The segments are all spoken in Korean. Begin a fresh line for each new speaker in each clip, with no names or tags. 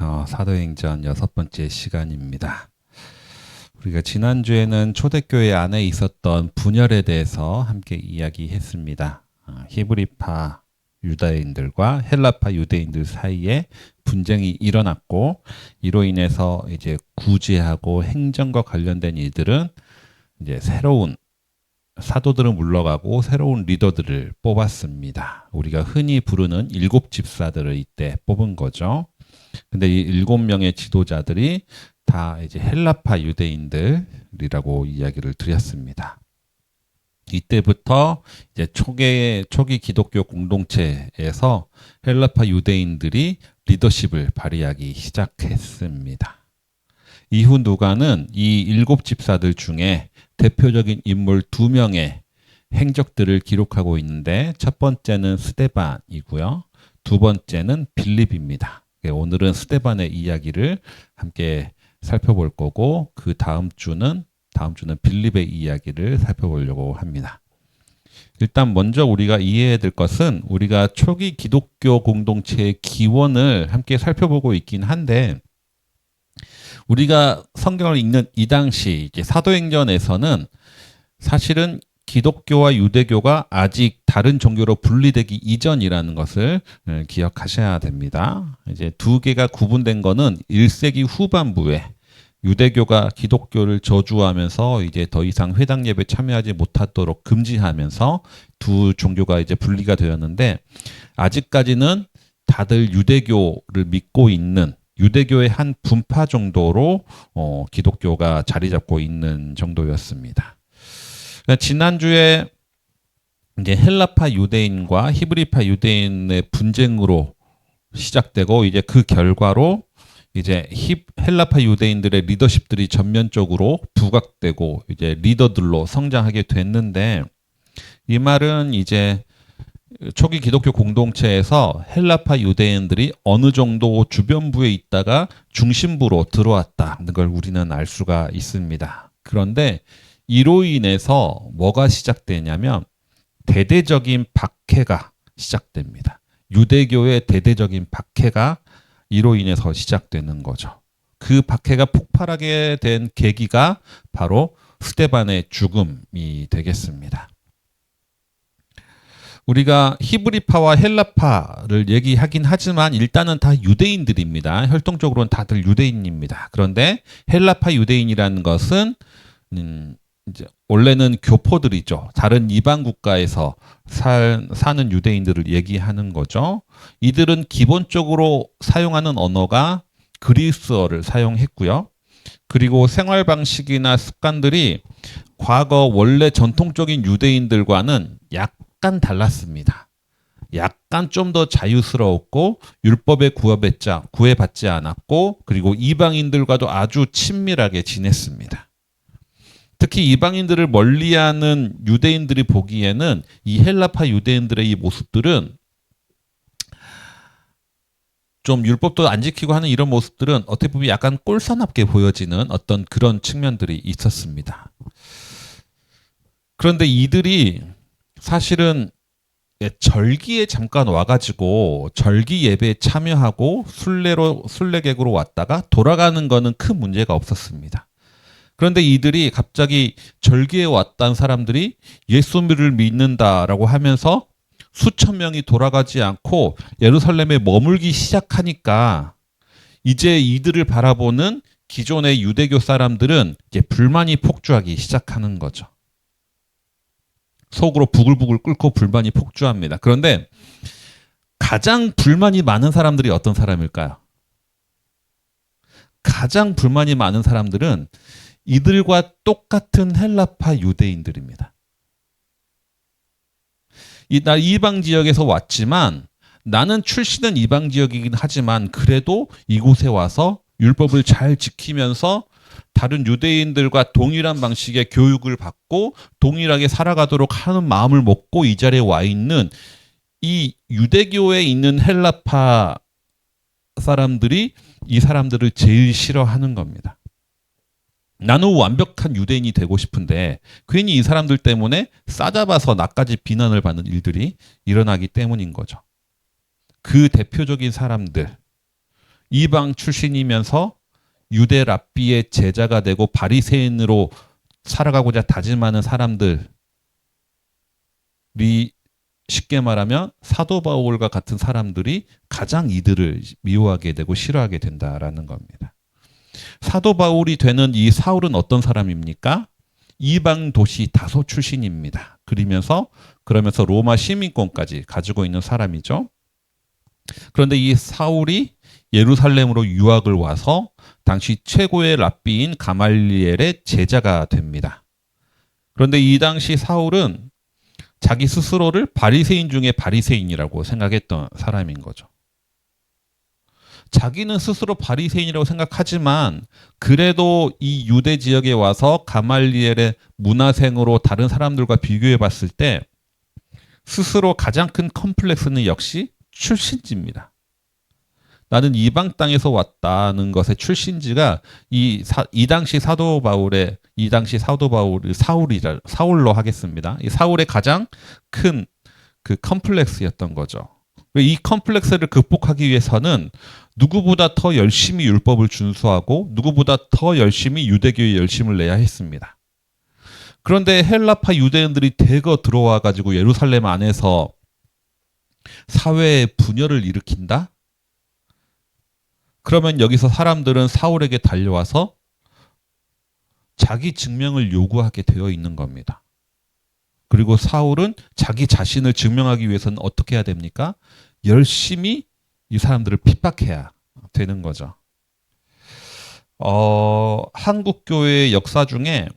어, 사도행전 여섯 번째 시간입니다. 우리가 지난주에는 초대교회 안에 있었던 분열에 대해서 함께 이야기했습니다. 어, 히브리파 유다인들과 헬라파 유대인들 사이에 분쟁이 일어났고 이로 인해서 이제 구제하고 행정과 관련된 일들은 이제 새로운 사도들은 물러가고 새로운 리더들을 뽑았습니다. 우리가 흔히 부르는 일곱 집사들을 이때 뽑은 거죠. 근데 이 일곱 명의 지도자들이 다 이제 헬라파 유대인들이라고 이야기를 드렸습니다. 이때부터 이제 초기 초기 기독교 공동체에서 헬라파 유대인들이 리더십을 발휘하기 시작했습니다. 이후 누가는 이 일곱 집사들 중에 대표적인 인물 두 명의 행적들을 기록하고 있는데 첫 번째는 스데반이고요. 두 번째는 빌립입니다. 예, 오늘은 스데반의 이야기를 함께 살펴볼 거고 그 다음 주는 다음 주는 빌립의 이야기를 살펴보려고 합니다. 일단 먼저 우리가 이해해야 될 것은 우리가 초기 기독교 공동체의 기원을 함께 살펴보고 있긴 한데 우리가 성경을 읽는 이 당시 사도행전에서는 사실은 기독교와 유대교가 아직 다른 종교로 분리되기 이전이라는 것을 예, 기억하셔야 됩니다. 이제 두 개가 구분된 거는 1세기 후반부에 유대교가 기독교를 저주하면서 이제 더 이상 회당 예배 참여하지 못하도록 금지하면서 두 종교가 이제 분리가 되었는데 아직까지는 다들 유대교를 믿고 있는 유대교의 한 분파 정도로 어, 기독교가 자리 잡고 있는 정도였습니다. 그러니까 지난주에 이제 헬라파 유대인과 히브리파 유대인의 분쟁으로 시작되고 이제 그 결과로 이제 힙 헬라파 유대인들의 리더십들이 전면적으로 부각되고 이제 리더들로 성장하게 됐는데 이 말은 이제 초기 기독교 공동체에서 헬라파 유대인들이 어느 정도 주변부에 있다가 중심부로 들어왔다는 걸 우리는 알 수가 있습니다. 그런데 이로 인해서 뭐가 시작되냐면 대대적인 박해가 시작됩니다. 유대교의 대대적인 박해가 이로 인해서 시작되는 거죠. 그 박해가 폭발하게 된 계기가 바로 스테반의 죽음이 되겠습니다. 우리가 히브리파와 헬라파를 얘기하긴 하지만 일단은 다 유대인들입니다. 혈통적으로는 다들 유대인입니다. 그런데 헬라파 유대인이라는 것은 음, 이제 원래는 교포들이죠. 다른 이방 국가에서 살, 사는 유대인들을 얘기하는 거죠. 이들은 기본적으로 사용하는 언어가 그리스어를 사용했고요. 그리고 생활 방식이나 습관들이 과거 원래 전통적인 유대인들과는 약간 달랐습니다. 약간 좀 더 자유스러웠고 율법에 구애받지 않았고 그리고 이방인들과도 아주 친밀하게 지냈습니다. 특히 이방인들을 멀리하는 유대인들이 보기에는 이 헬라파 유대인들의 이 모습들은 좀 율법도 안 지키고 하는 이런 모습들은 어떻게 보면 약간 꼴사납게 보여지는 어떤 그런 측면들이 있었습니다. 그런데 이들이 사실은 절기에 잠깐 와가지고 절기 예배에 참여하고 순례로 순례객으로 왔다가 돌아가는 거는 큰 문제가 없었습니다. 그런데 이들이 갑자기 절기에 왔던 사람들이 예수를 믿는다라고 하면서 수천 명이 돌아가지 않고 예루살렘에 머물기 시작하니까 이제 이들을 바라보는 기존의 유대교 사람들은 이제 불만이 폭주하기 시작하는 거죠. 속으로 부글부글 끓고 불만이 폭주합니다. 그런데 가장 불만이 많은 사람들이 어떤 사람일까요? 가장 불만이 많은 사람들은 이들과 똑같은 헬라파 유대인들입니다. 이, 나 이방 지역에서 왔지만 나는 출신은 이방 지역이긴 하지만 그래도 이곳에 와서 율법을 잘 지키면서 다른 유대인들과 동일한 방식의 교육을 받고 동일하게 살아가도록 하는 마음을 먹고 이 자리에 와 있는 이 유대교에 있는 헬라파 사람들이 이 사람들을 제일 싫어하는 겁니다. 나는 완벽한 유대인이 되고 싶은데 괜히 이 사람들 때문에 싸잡아서 나까지 비난을 받는 일들이 일어나기 때문인 거죠. 그 대표적인 사람들 이방 출신이면서 유대 랍비의 제자가 되고 바리새인으로 살아가고자 다짐하는 사람들이 쉽게 말하면 사도 바울과 같은 사람들이 가장 이들을 미워하게 되고 싫어하게 된다라는 겁니다. 사도 바울이 되는 이 사울은 어떤 사람입니까? 이방 도시 다소 출신입니다. 그러면서 그러면서 로마 시민권까지 가지고 있는 사람이죠. 그런데 이 사울이 예루살렘으로 유학을 와서 당시 최고의 랍비인 가말리엘의 제자가 됩니다. 그런데 이 당시 사울은 자기 스스로를 바리새인 중에 바리새인이라고 생각했던 사람인 거죠. 자기는 스스로 바리새인이라고 생각하지만 그래도 이 유대 지역에 와서 가말리엘의 문화생으로 다른 사람들과 비교해 봤을 때 스스로 가장 큰 컴플렉스는 역시 출신지입니다. 나는 이방 땅에서 왔다는 것의 출신지가 이, 사, 이 당시 사도 바울의 이 당시 사도 바울 사울이라 사울로 하겠습니다. 이 사울의 가장 큰 그 컴플렉스였던 거죠. 이 컴플렉스를 극복하기 위해서는 누구보다 더 열심히 율법을 준수하고 누구보다 더 열심히 유대교에 열심을 내야 했습니다. 그런데 헬라파 유대인들이 대거 들어와 가지고 예루살렘 안에서 사회의 분열을 일으킨다? 그러면 여기서 사람들은 사울에게 달려와서 자기 증명을 요구하게 되어 있는 겁니다. 그리고 사울은 자기 자신을 증명하기 위해서는 어떻게 해야 됩니까? 열심히 이 사람들을 핍박해야 되는 거죠. 어, 한국 교회의 역사 중에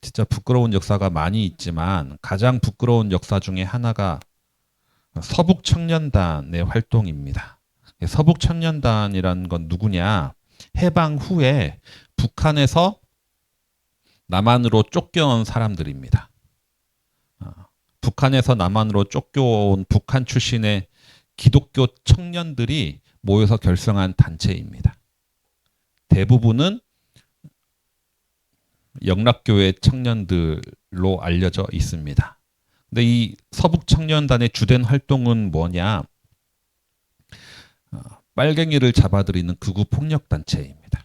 진짜 부끄러운 역사가 많이 있지만 가장 부끄러운 역사 중에 하나가 서북 청년단의 활동입니다. 서북 청년단이라는 건 누구냐? 해방 후에 북한에서 남한으로 쫓겨온 사람들입니다. 어, 북한에서 남한으로 쫓겨온 북한 출신의 기독교 청년들이 모여서 결성한 단체입니다. 대부분은 영락교회 청년들로 알려져 있습니다. 근데 이 서북 청년단의 주된 활동은 뭐냐? 어, 빨갱이를 잡아들이는 극우 폭력 단체입니다.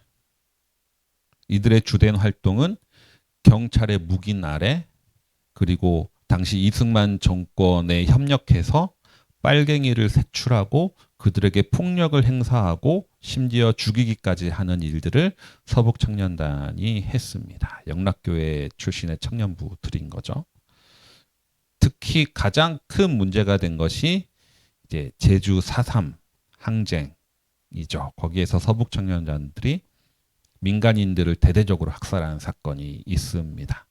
이들의 주된 활동은 경찰의 묵인 아래 그리고 당시 이승만 정권에 협력해서 빨갱이를 색출하고 그들에게 폭력을 행사하고 심지어 죽이기까지 하는 일들을 서북 청년단이 했습니다. 영락교회 출신의 청년부들인 거죠. 특히 가장 큰 문제가 된 것이 이제 제주 4.3 항쟁이죠. 거기에서 서북 청년단들이 민간인들을 대대적으로 학살하는 사건이 있습니다.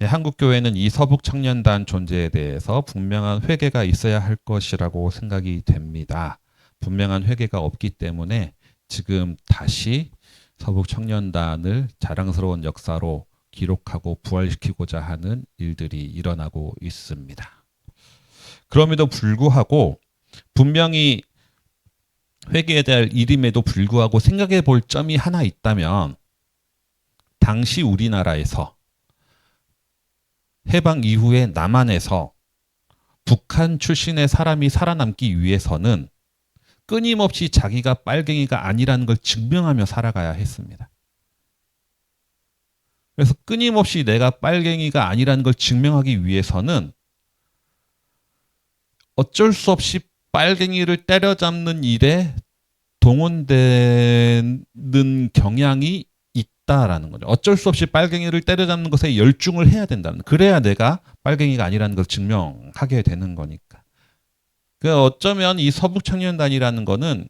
네, 한국 교회는 이 서북 청년단 존재에 대해서 분명한 회개가 있어야 할 것이라고 생각이 됩니다. 분명한 회개가 없기 때문에 지금 다시 서북 청년단을 자랑스러운 역사로 기록하고 부활시키고자 하는 일들이 일어나고 있습니다. 그럼에도 불구하고 분명히 회개에 대한 일임에도 불구하고 생각해 볼 점이 하나 있다면 당시 우리나라에서 해방 이후에 남한에서 북한 출신의 사람이 살아남기 위해서는 끊임없이 자기가 빨갱이가 아니라는 걸 증명하며 살아가야 했습니다. 그래서 끊임없이 내가 빨갱이가 아니라는 걸 증명하기 위해서는 어쩔 수 없이 빨갱이를 때려잡는 일에 동원되는 경향이 있다라는 거죠. 어쩔 수 없이 빨갱이를 때려잡는 것에 열중을 해야 된다는. 그래야 내가 빨갱이가 아니라는 걸 증명하게 되는 거니까. 그 어쩌면 이 서북 청년단이라는 거는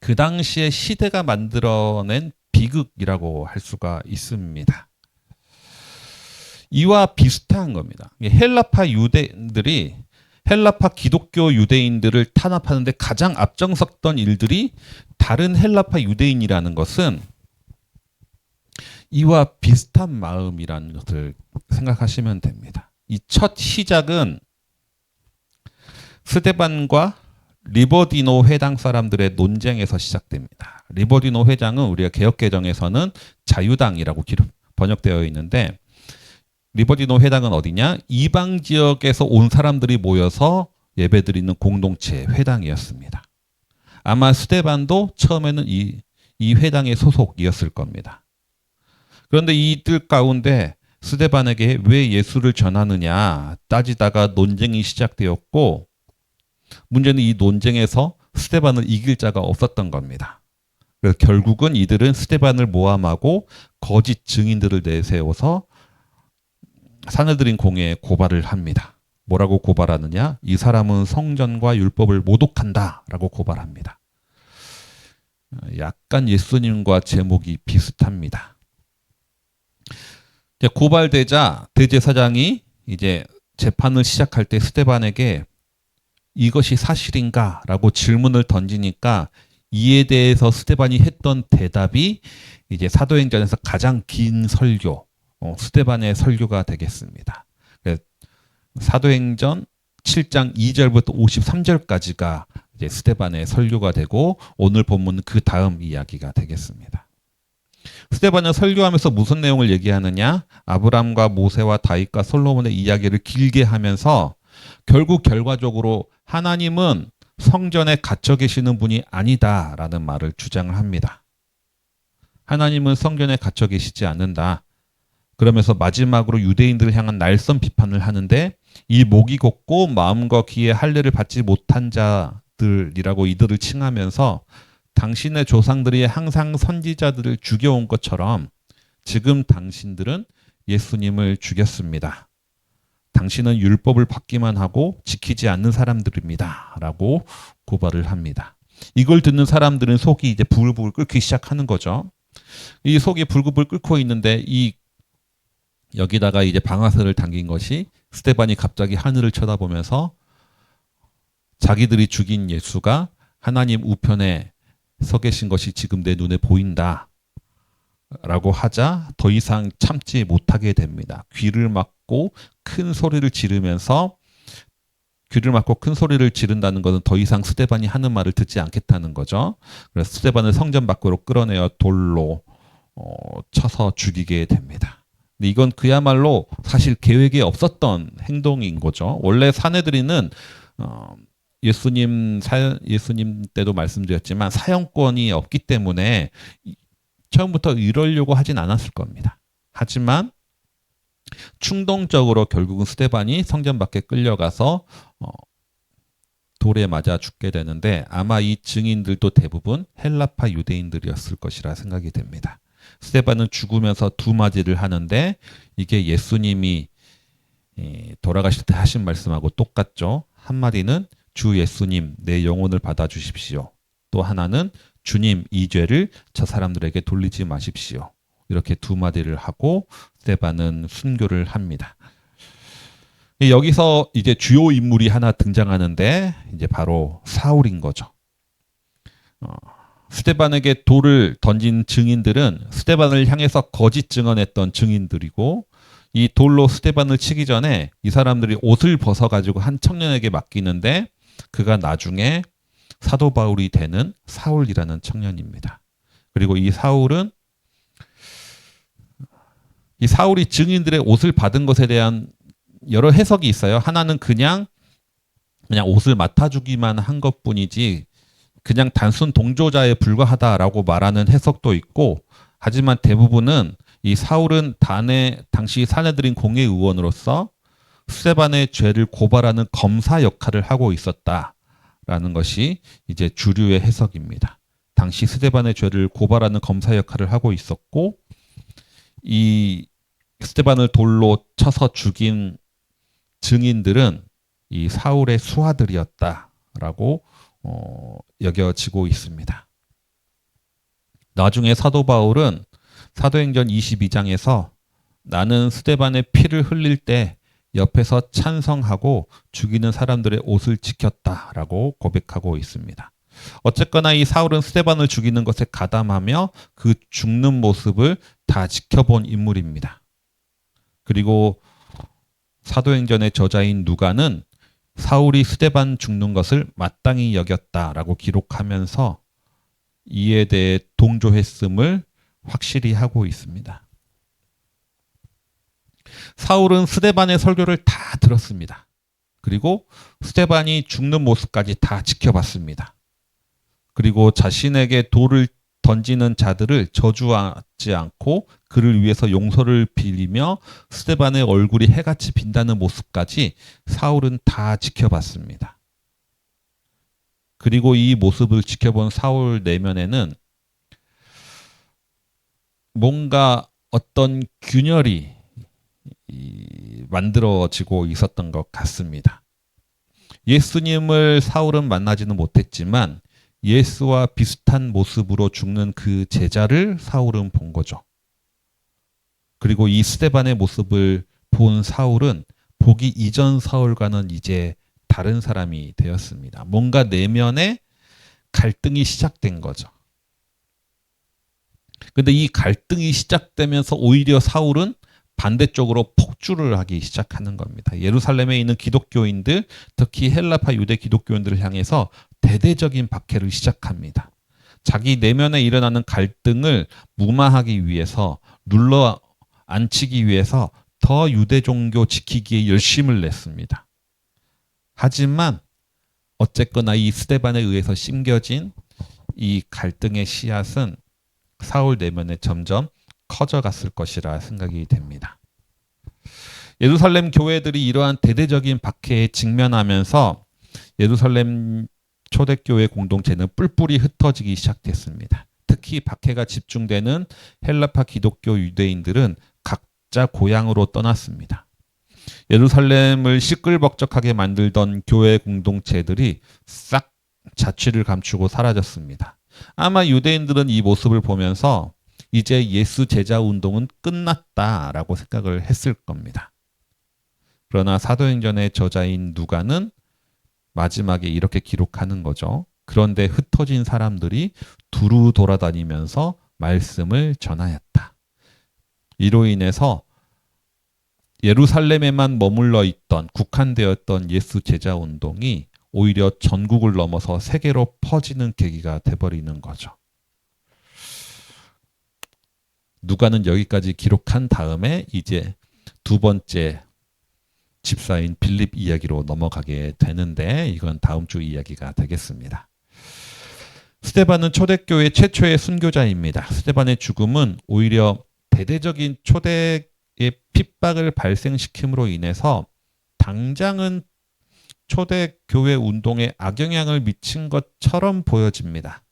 그 당시에 시대가 만들어낸 비극이라고 할 수가 있습니다. 이와 비슷한 겁니다. 헬라파 유대인들이 헬라파 기독교 유대인들을 탄압하는데 가장 앞장섰던 일들이 다른 헬라파 유대인이라는 것은 이와 비슷한 마음이라는 것을 생각하시면 됩니다. 이 첫 시작은 스테반과 리버디노 회당 사람들의 논쟁에서 시작됩니다. 리버디노 회장은 우리가 개혁개정에서는 자유당이라고 번역되어 있는데 리버디노 회당은 어디냐? 이방 지역에서 온 사람들이 모여서 예배드리는 공동체 회당이었습니다. 아마 스테반도 처음에는 이, 이 회당의 소속이었을 겁니다. 그런데 이들 가운데 스테반에게 왜 예수를 전하느냐 따지다가 논쟁이 시작되었고 문제는 이 논쟁에서 스테반을 이길 자가 없었던 겁니다. 그래서 결국은 이들은 스테반을 모함하고 거짓 증인들을 내세워서 사내들인 공회에 고발을 합니다. 뭐라고 고발하느냐? 이 사람은 성전과 율법을 모독한다라고 고발합니다. 약간 예수님과 제목이 비슷합니다. 고발되자 대제사장이 이제 재판을 시작할 때 스테반에게 이것이 사실인가라고 질문을 던지니까 이에 대해서 스테반이 했던 대답이 이제 사도행전에서 가장 긴 설교, 어, 스테반의 설교가 되겠습니다. 사도행전 7장 2절부터 53절까지가 이제 스테반의 설교가 되고 오늘 본문은 그 다음 이야기가 되겠습니다. 스테반은 설교하면서 무슨 내용을 얘기하느냐? 아브람과 모세와 다윗과 솔로몬의 이야기를 길게 하면서 결국 결과적으로 하나님은 성전에 갇혀 계시는 분이 아니다라는 말을 주장을 합니다. 하나님은 성전에 갇혀 계시지 않는다. 그러면서 마지막으로 유대인들을 향한 날선 비판을 하는데 이 목이 곱고 마음과 귀에 할례를 받지 못한 자들이라고 이들을 칭하면서 당신의 조상들이 항상 선지자들을 죽여온 것처럼 지금 당신들은 예수님을 죽였습니다. 당신은 율법을 받기만 하고 지키지 않는 사람들입니다. 라고 고발을 합니다. 이걸 듣는 사람들은 속이 이제 부글부글 끓기 시작하는 거죠. 이 속이 불글불 끓고 있는데 이 여기다가 이제 방아쇠를 당긴 것이 스테반이 갑자기 하늘을 쳐다보면서 자기들이 죽인 예수가 하나님 우편에 서 계신 것이 지금 내 눈에 보인다. 라고 하자 더 이상 참지 못하게 됩니다. 귀를 막고 큰 소리를 지르면서 귀를 막고 큰 소리를 지른다는 것은 더 이상 스테반이 하는 말을 듣지 않겠다는 거죠. 그래서 스테반을 성전 밖으로 끌어내어 돌로 어, 쳐서 죽이게 됩니다. 근데 이건 그야말로 사실 계획에 없었던 행동인 거죠. 원래 사내들이는 어, 예수님 사 예수님 때도 말씀드렸지만 사형권이 없기 때문에 처음부터 이러려고 하진 않았을 겁니다. 하지만 충동적으로 결국은 스테반이 성전 밖에 끌려가서 어, 돌에 맞아 죽게 되는데 아마 이 증인들도 대부분 헬라파 유대인들이었을 것이라 생각이 됩니다. 스테반은 죽으면서 두 마디를 하는데 이게 예수님이 돌아가실 때 하신 말씀하고 똑같죠. 한 마디는 주 예수님 내 영혼을 받아 주십시오. 또 하나는 주님 이 죄를 저 사람들에게 돌리지 마십시오. 이렇게 두 마디를 하고 스테반은 순교를 합니다. 여기서 이제 주요 인물이 하나 등장하는데 이제 바로 사울인 거죠. 어, 스테반에게 돌을 던진 증인들은 스테반을 향해서 거짓 증언했던 증인들이고 이 돌로 스테반을 치기 전에 이 사람들이 옷을 벗어 가지고 한 청년에게 맡기는데 그가 나중에 사도 바울이 되는 사울이라는 청년입니다. 그리고 이 사울은 이 사울이 증인들의 옷을 받은 것에 대한 여러 해석이 있어요. 하나는 그냥 그냥 옷을 맡아주기만 한 것뿐이지 그냥 단순 동조자에 불과하다라고 말하는 해석도 있고 하지만 대부분은 이 사울은 단에 당시 사내들인 공회 의원으로서 스테반의 죄를 고발하는 검사 역할을 하고 있었다라는 것이 이제 주류의 해석입니다. 당시 스테반의 죄를 고발하는 검사 역할을 하고 있었고 이 스테반을 돌로 쳐서 죽인 증인들은 이 사울의 수하들이었다라고 어, 여겨지고 있습니다. 나중에 사도 바울은 사도행전 22장에서 나는 스테반의 피를 흘릴 때 옆에서 찬성하고 죽이는 사람들의 옷을 지켰다라고 고백하고 있습니다. 어쨌거나 이 사울은 스테반을 죽이는 것에 가담하며 그 죽는 모습을 다 지켜본 인물입니다. 그리고 사도행전의 저자인 누가는 사울이 스테반 죽는 것을 마땅히 여겼다라고 기록하면서 이에 대해 동조했음을 확실히 하고 있습니다. 사울은 스테반의 설교를 다 들었습니다. 그리고 스테반이 죽는 모습까지 다 지켜봤습니다. 그리고 자신에게 돌을 던지는 자들을 저주하지 않고 그를 위해서 용서를 빌리며 스테반의 얼굴이 해같이 빈다는 모습까지 사울은 다 지켜봤습니다. 그리고 이 모습을 지켜본 사울 내면에는 뭔가 어떤 균열이 만들어지고 있었던 것 같습니다. 예수님을 사울은 만나지는 못했지만 예수와 비슷한 모습으로 죽는 그 제자를 사울은 본 거죠. 그리고 이 스테반의 모습을 본 사울은 보기 이전 사울과는 이제 다른 사람이 되었습니다. 뭔가 내면에 갈등이 시작된 거죠. 근데 이 갈등이 시작되면서 오히려 사울은 반대쪽으로 폭주를 하기 시작하는 겁니다. 예루살렘에 있는 기독교인들, 특히 헬라파 유대 기독교인들을 향해서 대대적인 박해를 시작합니다. 자기 내면에 일어나는 갈등을 무마하기 위해서 눌러 앉히기 위해서 더 유대 종교 지키기에 열심을 냈습니다. 하지만 어쨌거나 이 스테반에 의해서 심겨진 이 갈등의 씨앗은 사울 내면에 점점 커져갔을 것이라 생각이 됩니다. 예루살렘 교회들이 이러한 대대적인 박해에 직면하면서 예루살렘 초대교회 공동체는 뿔뿔이 흩어지기 시작했습니다. 특히 박해가 집중되는 헬라파 기독교 유대인들은 각자 고향으로 떠났습니다. 예루살렘을 시끌벅적하게 만들던 교회 공동체들이 싹 자취를 감추고 사라졌습니다. 아마 유대인들은 이 모습을 보면서 이제 예수 제자 운동은 끝났다라고 생각을 했을 겁니다. 그러나 사도행전의 저자인 누가는 마지막에 이렇게 기록하는 거죠. 그런데 흩어진 사람들이 두루 돌아다니면서 말씀을 전하였다. 이로 인해서 예루살렘에만 머물러 있던 국한되었던 예수 제자 운동이 오히려 전국을 넘어서 세계로 퍼지는 계기가 돼버리는 거죠. 누가는 여기까지 기록한 다음에 이제 두 번째 집사인 빌립 이야기로 넘어가게 되는데 이건 다음 주 이야기가 되겠습니다. 스테반은 초대교회 최초의 순교자입니다. 스테반의 죽음은 오히려 대대적인 초대의 핍박을 발생시킴으로 인해서 당장은 초대교회 운동에 악영향을 미친 것처럼 보여집니다.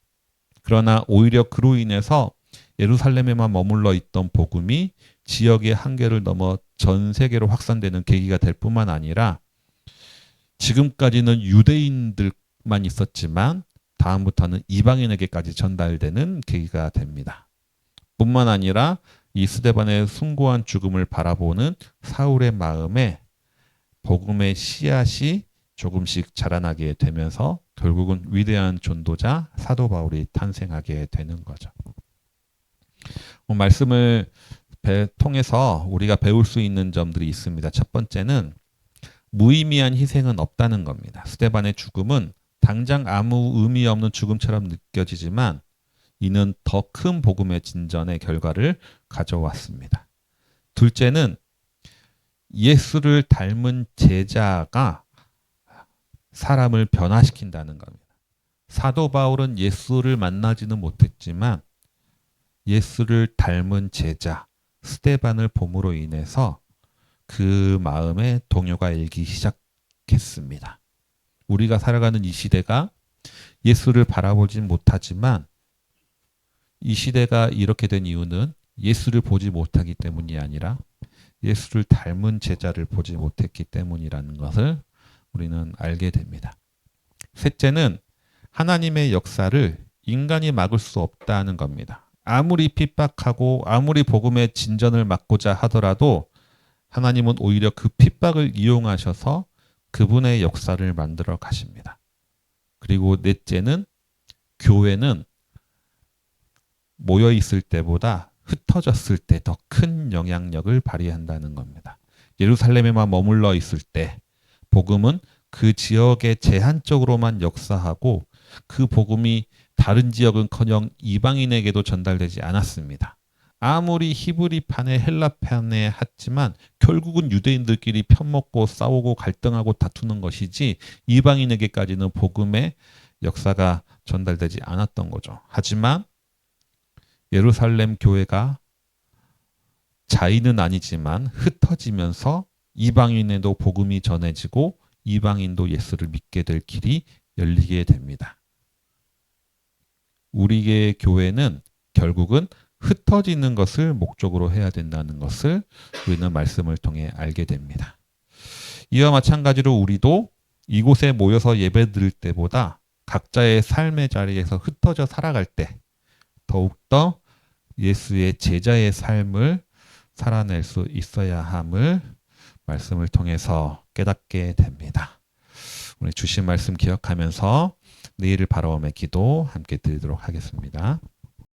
그러나 오히려 그로 인해서 예루살렘에만 머물러 있던 복음이 지역의 한계를 넘어 전 세계로 확산되는 계기가 될 뿐만 아니라 지금까지는 유대인들만 있었지만 다음부터는 이방인에게까지 전달되는 계기가 됩니다. 뿐만 아니라 이 스데반의 숭고한 죽음을 바라보는 사울의 마음에 복음의 씨앗이 조금씩 자라나게 되면서 결국은 위대한 전도자 사도 바울이 탄생하게 되는 거죠. 뭐 말씀을 통해서 우리가 배울 수 있는 점들이 있습니다. 첫 번째는 무의미한 희생은 없다는 겁니다. 스테반의 죽음은 당장 아무 의미 없는 죽음처럼 느껴지지만 이는 더 큰 복음의 진전의 결과를 가져왔습니다. 둘째는 예수를 닮은 제자가 사람을 변화시킨다는 겁니다. 사도 바울은 예수를 만나지는 못했지만 예수를 닮은 제자 스테반을 봄으로 인해서 그 마음에 동요가 일기 시작했습니다. 우리가 살아가는 이 시대가 예수를 바라보진 못하지만 이 시대가 이렇게 된 이유는 예수를 보지 못하기 때문이 아니라 예수를 닮은 제자를 보지 못했기 때문이라는 것을 우리는 알게 됩니다. 셋째는 하나님의 역사를 인간이 막을 수 없다는 겁니다. 아무리 핍박하고 아무리 복음의 진전을 막고자 하더라도 하나님은 오히려 그 핍박을 이용하셔서 그분의 역사를 만들어 가십니다. 그리고 넷째는 교회는 모여 있을 때보다 흩어졌을 때 더 큰 영향력을 발휘한다는 겁니다. 예루살렘에만 머물러 있을 때 복음은 그 지역에 제한적으로만 역사하고 그 복음이 다른 지역은커녕 이방인에게도 전달되지 않았습니다. 아무리 히브리판에 헬라판에 했지만 결국은 유대인들끼리 편먹고 싸우고 갈등하고 다투는 것이지 이방인에게까지는 복음의 역사가 전달되지 않았던 거죠. 하지만 예루살렘 교회가 자의는 아니지만 흩어지면서 이방인에도 복음이 전해지고 이방인도 예수를 믿게 될 길이 열리게 됩니다. 우리의 교회는 결국은 흩어지는 것을 목적으로 해야 된다는 것을 우리는 말씀을 통해 알게 됩니다. 이와 마찬가지로 우리도 이곳에 모여서 예배 드릴 때보다 각자의 삶의 자리에서 흩어져 살아갈 때 더욱더 예수의 제자의 삶을 살아낼 수 있어야 함을 말씀을 통해서 깨닫게 됩니다. 오늘 주신 말씀 기억하면서 내일을 바라오며 기도 함께 드리도록 하겠습니다.